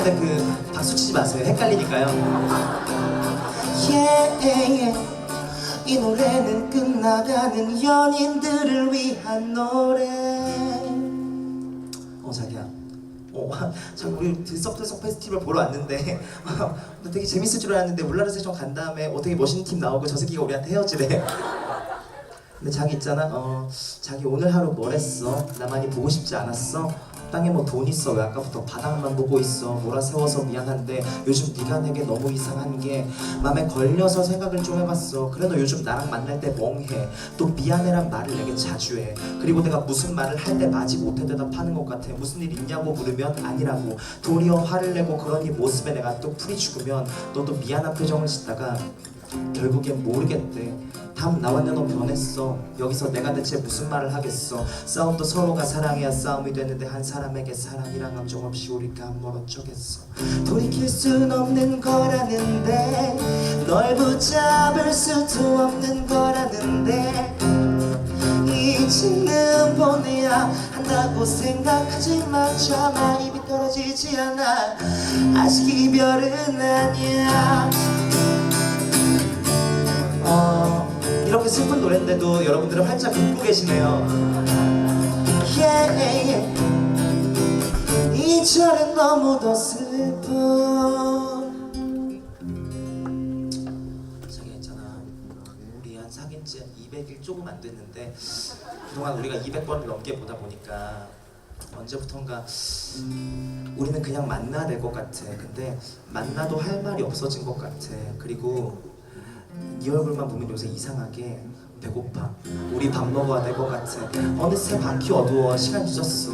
죄송한데 그 박수 치지 마세요. 헷갈리니까요. yeah, yeah. 이 노래는 끝나가는 연인들을 위한 노래 어 자기야. 어, 참 우리 들썩들썩 페스티벌 보러 왔는데 나 되게 재밌을 줄 알았는데 울라르 세션 간 다음에 어떻게 멋있는 팀 나오고 저 새끼가 우리한테 헤어지래. 근데 자기 있잖아. 어, 자기 오늘 하루 뭘 했어? 나 많이 보고 싶지 않았어? 땅에 뭐 돈 있어? 왜 아까부터 바닥만 보고 있어? 몰아 세워서 미안한데 요즘 네가 내게 너무 이상한 게 맘에 걸려서 생각을 좀 해봤어. 그래 너 요즘 나랑 만날 때 멍해. 또 미안해란 말을 내게 자주 해. 그리고 내가 무슨 말을 할 때 마지 못해 대답하는 것 같아. 무슨 일 있냐고 물으면 아니라고. 도리어 화를 내고 네 모습에 내가 또 풀이 죽으면 너도 미안한 표정을 짓다가 결국엔 모르겠대. 다음 나왔네 너 변했어. 여기서 내가 대체 무슨 말을 하겠어. 싸움도 서로가 사랑해야 싸움이 되는데 한 사람에게 사랑이란 감정 없이 우리가 멀어져겠어. 돌이킬 순 없는 거라는데 널 붙잡을 수도 없는 거라는데 이제는 보내야 한다고 생각하지만 차마 입이 떨어지지 않아 아직 이별은 아니야 이렇게 슬픈 노래인데도 여러분들은 활짝 웃고 계시네요. yeah, yeah. 이절은 너무도 슬퍼 자기 있잖아. 우리 한 사귄 지 200일 조금 안 됐는데 그동안 우리가 200번을 넘게 보다 보니까 언제부턴가 우리는 그냥 만나야 될 것 같아. 근데 만나도 할 말이 없어진 것 같아. 그리고 네 얼굴만 보면 요새 이상하게 배고파. 우리 밥 먹어야 될 것 같아. 어느새 밤이 어두워. 시간 늦었어.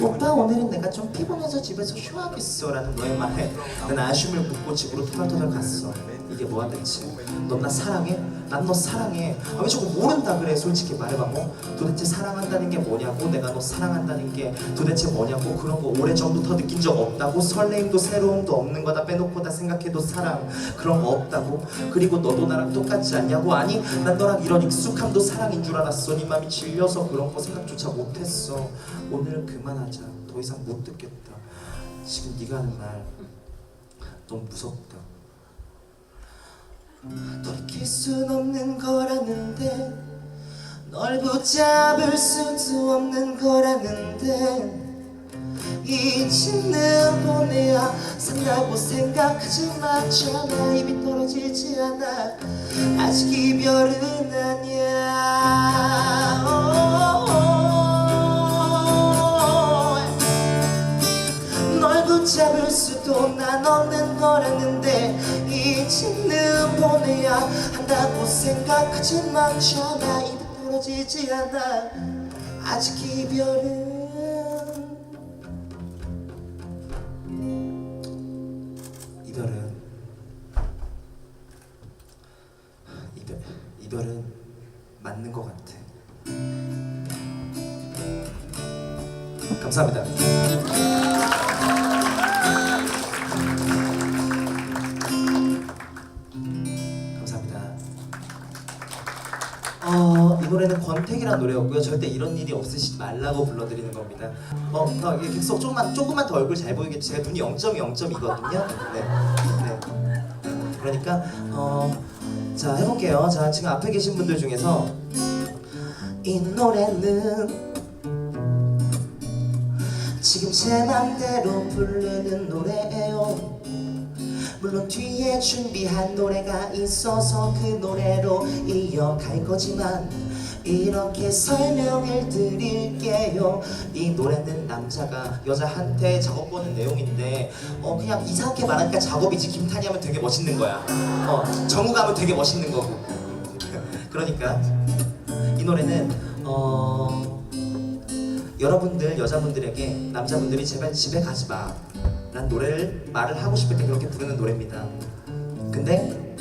오빠 오늘은 내가 좀 피곤해서 집에서 쉬어야겠어. 라는 너의 말에 난 아쉬움을 묻고 집으로 토달토달 갔어. 이게 뭐야 대체? 넌 나 사랑해? 난 너 사랑해. 아, 왜 자꾸 모른다 그래? 솔직히 말해봐. 뭐 도대체 사랑한다는 게 뭐냐고? 내가 너 사랑한다는 게 도대체 뭐냐고? 그런 거 오래 전부터 느낀 적 없다고? 설레임도 새로움도 없는 거다 빼놓고 다 생각해도 사랑 그런 거 없다고? 그리고 너도 나랑 똑같지 않냐고? 아니 난 너랑 이런 익숙함도 사랑인 줄 알았어. 네 맘이 질려서 그런 거 생각조차 못했어. 오늘은 그만하자. 더 이상 못 듣겠다. 지금 네가 하는 말 너무 무섭다. 돌이킬 순 없는 거라는데 널 붙잡을 수도 없는 거라는데 이제는 보내야 산다고 생각하지만 차마 입이 떨어지지 않아. 아직 이별은 아니야. 널 붙잡을 수도 난 없는 거라는데 이제는 보내야. 한다고 생각하지만 차마 입이 떨어지지 않아. 아직 이별은 노래는 권태기란 노래였고요. 절대 이런 일이 없으시지 말라고 불러드리는 겁니다. 어, 어 객석 조금만 조금만 더 얼굴 잘 보이게 제가 눈이 0.0.이거든요. 네, 네. 그러니까 어, 자 해볼게요. 자 지금 앞에 계신 분들 중에서 이 노래는 지금 제 맘대로 부르는 노래예요 물론 뒤에 준비한 노래가 있어서 그 노래로 이어갈 거지만 이렇게 설명을 드릴게요 이 노래는 남자가 여자한테 작업 거는 내용인데 어 그냥 이상하게 말하니까 작업이지 김탄이 하면 되게 멋있는 거야. 어 정우가 하면 되게 멋있는 거고. 그러니까 이 노래는 어 여러분들 여자분들에게 남자분들이 제발 집에 가지 마. 란 노래를 말을 하고 싶을 때 그렇게 부르는 노래입니다. 근데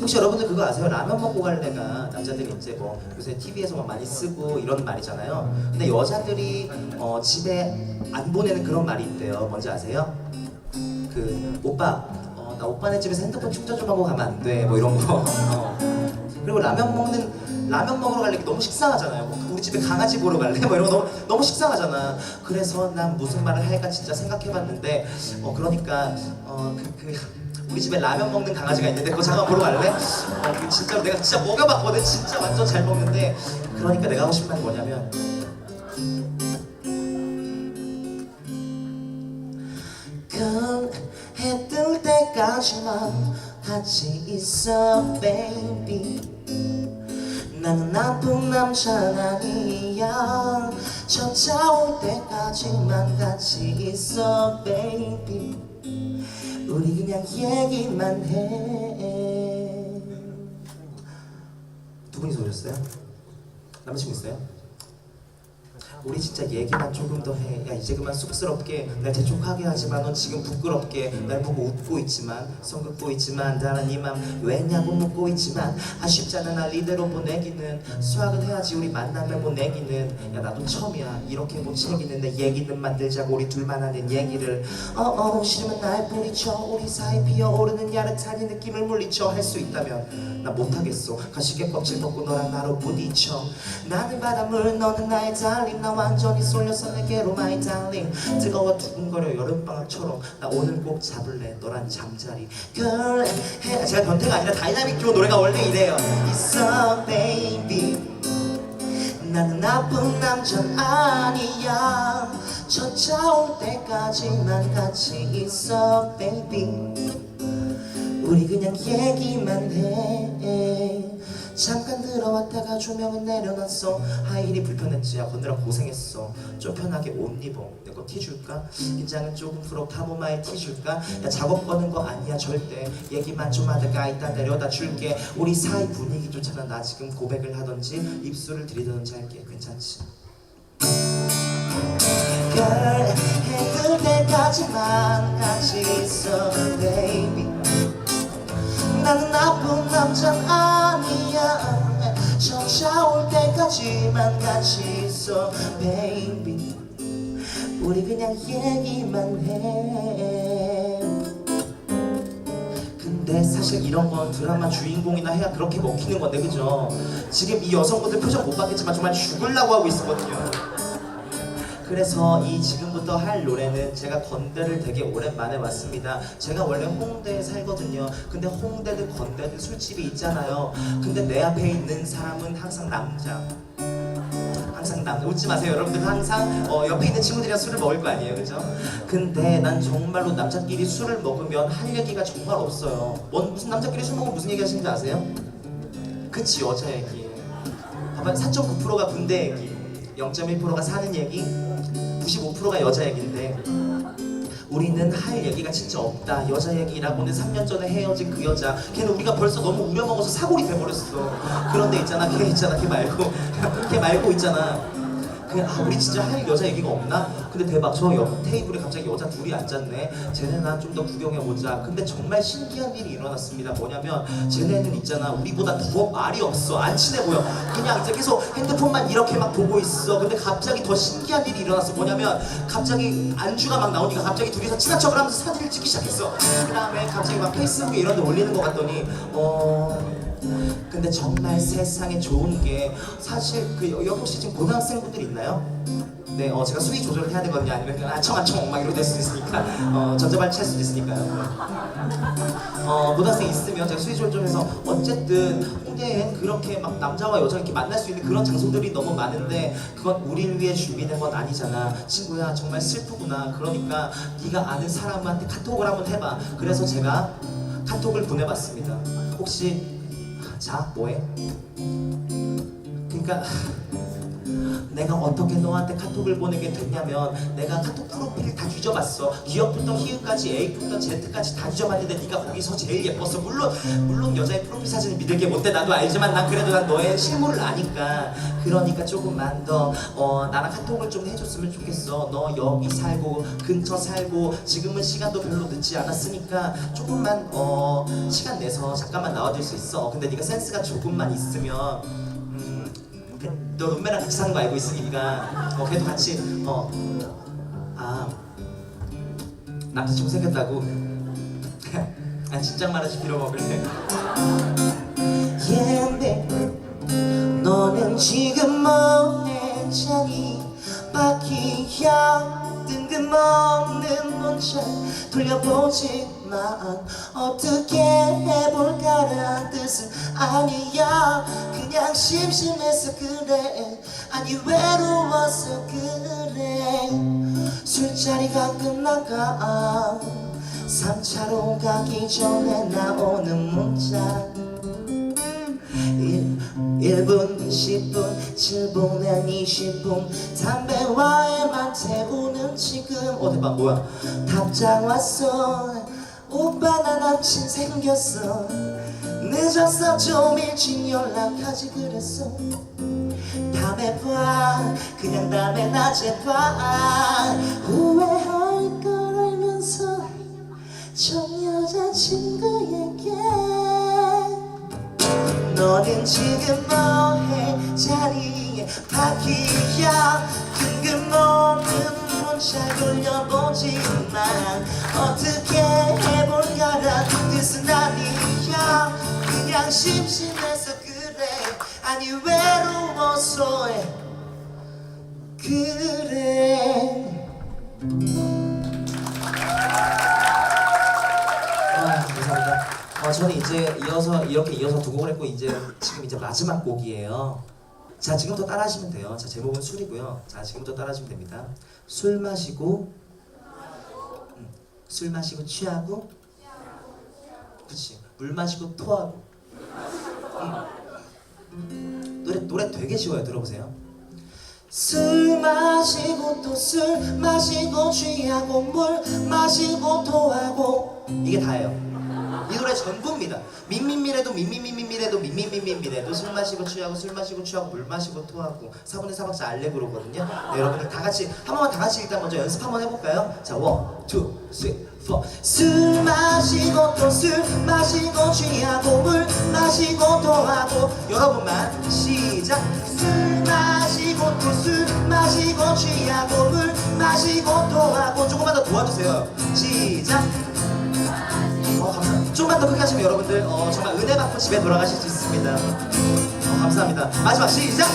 혹시 여러분들 그거 아세요? 라면 먹고 갈래가 남자들이 이제 뭐 요새 TV에서 막 많이 쓰고 이런 말이잖아요. 근데 여자들이 어, 집에 안 보내는 그런 말이 있대요. 뭔지 아세요? 그 오빠, 어, 나 오빠네 집에서 핸드폰 충전 좀 하고 가면 안 돼. 뭐 이런 거. 어. 그리고 라면 먹는 라면 먹으러 갈래 너무 식상하잖아요. 뭐 우리 집에 강아지 보러 갈래? 뭐 이런 거 너무 너무 식상하잖아. 그래서 난 무슨 말을 할까 진짜 생각해봤는데 어 그러니까 어그 그, 우리 집에 라면 먹는 강아지가 있는데 그거 잠깐 보러 갈래? 어, 그 진짜로 내가 진짜 먹여봤거든. 진짜 완전 잘 먹는데 그러니까 내가 하고 싶은 말이 뭐냐면 큰해뜰 때까지만 같이 있어 baby 나는 나쁜 남자는 아니야 찾아올 때까지만 같이 있어 baby 우리 그냥 얘기만 해 두 분이서 오셨어요? 남자친구 있어요? 우리 진짜 얘기만 조금 더 해. 야 이제 그만 쑥스럽게 날 재촉하게 하지만 넌 지금 부끄럽게 날 보고 웃고 있지만 성긋고 있지만 다른 이맘 왜냐고 묻고 있지만 아쉽잖아. 날 이대로 보내기는. 수학은 해야지 우리 만남을 보내기는. 야 나도 처음이야. 이렇게 못 챙기는 내 얘기는 만들자고 우리 둘만 하는 얘기를. 어어 싫으면 날 뿌리쳐 우리 사이 피어오르는 야릇한 이 느낌을 물리쳐. 할 수 있다면. 나 못하겠어. 가시게 껍질 벗고 너랑 나로 부딪혀. 나는 바닷물 너는 나의 달림 나 완전히 쏠려서 내게로 my darling 뜨거워 두근거려 여름방학처럼 나 오늘 꼭 잡을래 너란 잠자리. Girl 해. 제가 변태가 아니라 다이나믹 듀오 노래가 원래 이래요. 있어 baby. 나는 나쁜 남자는 아니야. 찾아올 때까지만 같이 있어 baby. 우리 그냥 얘기만 해 잠깐 들어왔다가 조명은 내려놨어. 하이힐이 불편했지. 야 건드라 고생했어. 좀 편하게 옷 입어. 내 거 티 줄까? 긴장은 조금 풀어. 카모마일 티 줄까? 야 작업 거는 거 아니야 절대. 얘기만 좀 하다가 이따 내려다 줄게. 우리 사이 분위기조차는 나 지금 고백을 하던지 입술을 들이대던지 할게. 괜찮지? Girl 해뜰 때까지만 같이 있어 baby 나는 나쁜 남자 아니야. 찾아올 때까지만 같이 있어 baby. 우리 그냥 얘기만 해. 근데 사실 이런 건 드라마 주인공이나 해야 그렇게 먹히는 건데 그죠? 지금 이 여성분들 표정 못 봤겠지만 정말 죽으려고 하고 있었거든요 그래서 이 지금부터 할 노래는 제가 건대를 되게 오랜만에 왔습니다. 제가 원래 홍대에 살거든요. 근데 홍대든 건대든 술집이 있잖아요. 근데 내 앞에 있는 사람은 항상 남자. 항상 남 웃지 마세요 여러분들 항상 어, 옆에 있는 친구들이랑 술을 먹을 거 아니에요 그죠? 근데 난 정말로 남자끼리 술을 먹으면 할 얘기가 정말 없어요 뭔 무슨 남자끼리 술 먹으면 무슨 얘기 하시는지 아세요? 그치 여자 얘기 봐봐 4.9%가 군대 얘기 0.1%가 사는 얘기 95%가 여자 얘기인데 우리는 할 얘기가 진짜 없다. 여자 얘기라고는 3년 전에 헤어진 그 여자. 걔는 우리가 벌써 너무 우려먹어서 사골이 돼버렸어. 그런데 있잖아. 걔 있잖아. 걔 말고. 걔 말고 있잖아 그, 아, 우리 진짜 할 여자 얘기가 없나? 근데 대박 저 옆 테이블에 갑자기 여자 둘이 앉았네. 쟤네나 좀 더 구경해보자. 근데 정말 신기한 일이 일어났습니다. 뭐냐면 쟤네는 있잖아 우리보다 더 말이 없어. 안 친해 보여. 그냥 이제 계속 핸드폰만 이렇게 막 보고 있어. 근데 갑자기 더 신기한 일이 일어났어. 뭐냐면 갑자기 안주가 막 나오니까 갑자기 둘이서 친한 척을 하면서 사진을 찍기 시작했어. 그 다음에 갑자기 막 페이스북에 이런 데 올리는 것 같더니 어... 근데 정말 세상에 좋은 게 사실 그 여- 여기 혹시 지금 고등학생분들 있나요? 네, 어 제가 수위 조절을 해야 되거든요. 아니면 그냥 아청아청 막 이러고 될 수도 있으니까 어 전자발 찰 수도 있으니까요. 어 고등학생 있으면 제가 수위 조절 좀 해서 어쨌든 홍대엔 그렇게 막 남자와 여자 이렇게 만날 수 있는 그런 장소들이 너무 많은데 그건 우리를 위해 준비된 건 아니잖아. 친구야 정말 슬프구나. 그러니까 네가 아는 사람한테 카톡을 한번 해봐. 그래서 제가 카톡을 보내봤습니다. 혹시 자 뭐해? 그러니까 내가 어떻게 너한테 카톡을 보내게 됐냐면 내가 카톡 프로필을 다 뒤져봤어. 기억부터 희읍까지 A부터 Z까지 다 뒤져봤는데 네가 거기서 제일 예뻤어 물론 물론 여자의 프로필 사진을 믿을 게 못돼 나도 알지만 난 그래도 난 너의 실물을 아니까. 그러니까 조금만 더 어, 나랑 카톡을 좀 해줬으면 좋겠어. 너 여기 살고 근처 살고 지금은 시간도 별로 늦지 않았으니까 조금만 어, 시간 내서 잠깐만 나와줄 수 있어. 근데 네가 센스가 조금만 있으면 너 룸메랑 같이 사는 거 알고 있으니까 어 그래도 같이 어 아 남자친구 생겼다고. 아 진짜 말하지 빌어 먹을래 baby. 너는 지금 뭐해 바퀴야. 뜬금없는 문자 돌려보지만 어떻게 해볼까란 뜻은 아니야 그냥 심심해서 그래. 아니 외로워서 그래. 술자리가 끝나가? 3차로 가기 전에 나오는 문자. 1, 분 10분 7분엔 20분. 담배와에만 태우는 지금. 어 대박. 뭐야? 답장 왔어. 오빠 나 남친 생겼어 늦었어 좀 일찍 연락하지 그랬어. 다음에 봐 그냥 다음에 낮에 봐. 후회할 걸 알면서 저 여자친구에게. 너는 지금 뭐해? 자리에 바퀴야 뜬금없 는 문자 돌려보지만 어떻게 해볼까란 뜻은 아니야 그냥 심심해서 그래 아니 외로워서 해 그래 아, 감사합니다. 어, 저는 이제 이어서 이렇게 이어서 두 곡을 했고 이제 지금 이제 마지막 곡이에요. 자 지금부터 따라 하시면 돼요. 자 제목은 술이고요. 자 지금부터 따라 하시면 됩니다. 술 마시고 음, 술 마시고 취하고 그렇지 물 마시고 토하고 음. 노래 노래 되게 쉬워요. 들어보세요. 술 마시고 또 술 마시고 취하고 물 마시고 토하고 이게 다예요. 이 노래 전부입니다. 민민미래도 민민민민미래도 민민민민미래도 술 마시고 취하고 술 마시고 취하고 물 마시고 토하고 4분의 4박자 알레그로거든요. 네, 여러분이 다 같이 한 번만 다 같이 일단 먼저 연습 한번 해볼까요? 자, 원, 투, 쓰리, 포. 술 마시고 또 술 마시고 취하고 물 마시고 토하고 여러분만 시작. 술 마시고 또 술 마시고 취하고 물 마시고 토하고 조금만 더 도와주세요. 시작. 조금만 더 크게 하시면 여러분들 어, 정말 은혜 받고 집에 돌아가실 수 있습니다. 어, 감사합니다. 마지막 시작.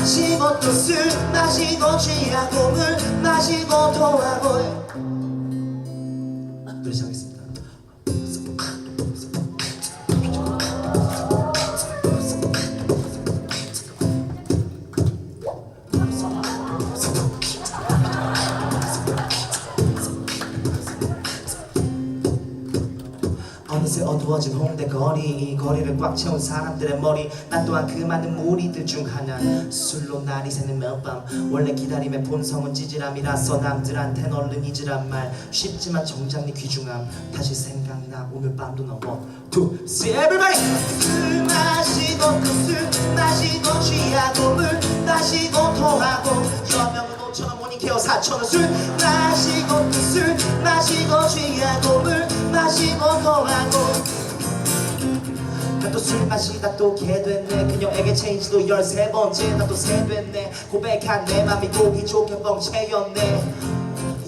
마시고 또 술 마시고 취하고 물 마시고 토하고 어두워진 홍대 거리 이 거리를 꽉 채운 사람들의 머리 나 또한 그 많은 무리들 중 하나. 술로 날이 새는 매밤 원래 기다림의 본성은 찌질함이라서 남들한텐 얼른 잊으란 말. 쉽지만 정작 네 귀중함. 다시 생각나. 오늘 밤도 넘어. two three everybody 술 마시고 또술 마시고 취하고 물 마시고 토하고. 여명은 5천원 모닝케어 4천원 술 마시고 또술 마시고 취하고 물 마시고 토하고 난또술 마시다 또 개됐네. 그녀에게 체인지도 열세 번째 난또 새됐네. 고백한 내 맘이 고기 좋게 뻥 채였네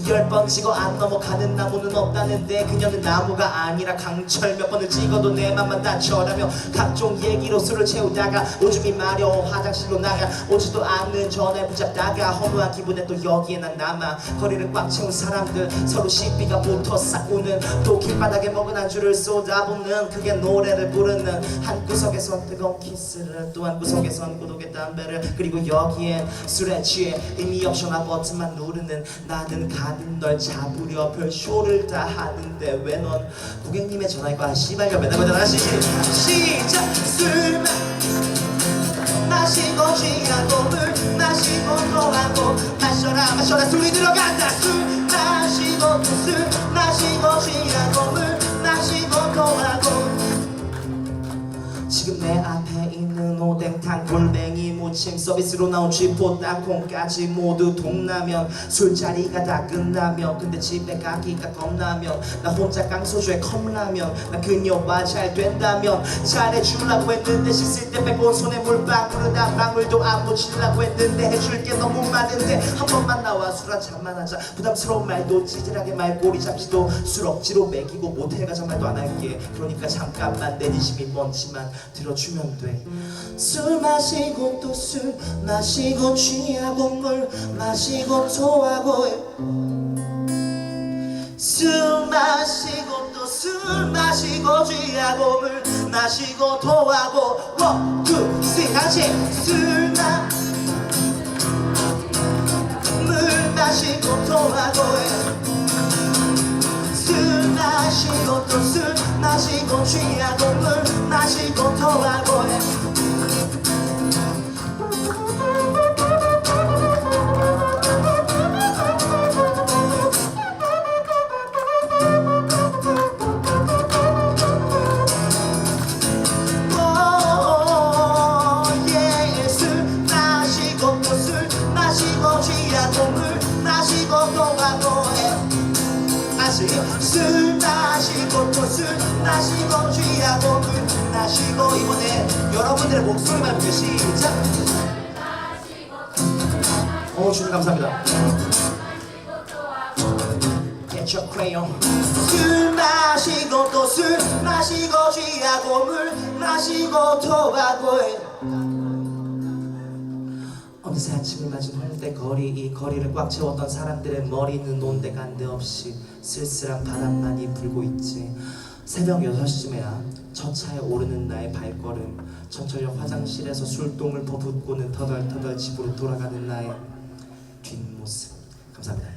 열 번 찍어 안 넘어가는 나무는 없다는데 그녀는 나무가 아니라 강철 몇 번을 찍어도 내 맘만 다쳐라며 각종 얘기로 술을 채우다가 오줌이 마려 화장실로 나가 오지도 않는 전에 붙잡다가 허무한 기분에 또 여기에 난 남아 거리를 꽉 채운 사람들 서로 시비가 붙어 싸우는 또 길바닥에 먹은 안주를 쏟아붓는 그게 노래를 부르는 한 구석에선 뜨거운 키스를 또 한 구석에선 고독의 담배를 그리고 여기엔 술에 취해 의미 없이 나 버튼만 누르는 나는 가는 널 잡으려 별 쇼를 다 하는데 왜 넌 고객님의 전화기가 씨발려 맨날 맨날 하시 시작. 술 마, 마시고 취하고 물 마시고 토하고 마셔라 마셔라. 술이 들어간다. 술 마시고 또술 마시고 취하고 물 마시고 토하고 지금 내 앞에 있는 오뎅탕 골뱅이 무침 서비스로 나온 쥐포 땅콩까지 모두 동라면 술자리가 다 끝나면 근데 집에 가기가 겁나면 나 혼자 깡소주에 컵라면 나 그녀와 잘 된다면 잘해주려고 했는데 씻을 때 빼고 손에 물방울을 다 방울도 안 묻히려고 했는데 해줄 게 너무 많은데 한 번만 나와 술 한 잔만 하자. 부담스러운 말도 찌질하게 말꼬리 잡지도 술 억지로 먹이고 모텔 가자 말도 안 할게. 그러니까 잠깐만 내 진심이 먼지만 들어주면 돼. 술 마시고 또 술 마시고 취하고 물 마시고 토하고 해. 술 마시고 또 술 마시고 취하고 물 마시고 토하고. 원, 투, 쓰리 같이 술 마, 물 마시고 토하고 마시고 또 술 마시고 취하고 물 마시고 토하고 해. 감사합니다. Crayon. 술 마시고 또 술 마시고 취하고 물 마시고 토하고 해. 어느새 아침을 맞은 홍대 거리 이 거리를 꽉 채웠던 사람들의 머리는 온데간데 없이 쓸쓸한 바람만이 불고 있지. 새벽 6시쯤에야 첫 차에 오르는 나의 발걸음 전철역 화장실에서 술똥을 퍼붓고는 터덜터덜 집으로 돌아가는 나의 뒷모습. 감사합니다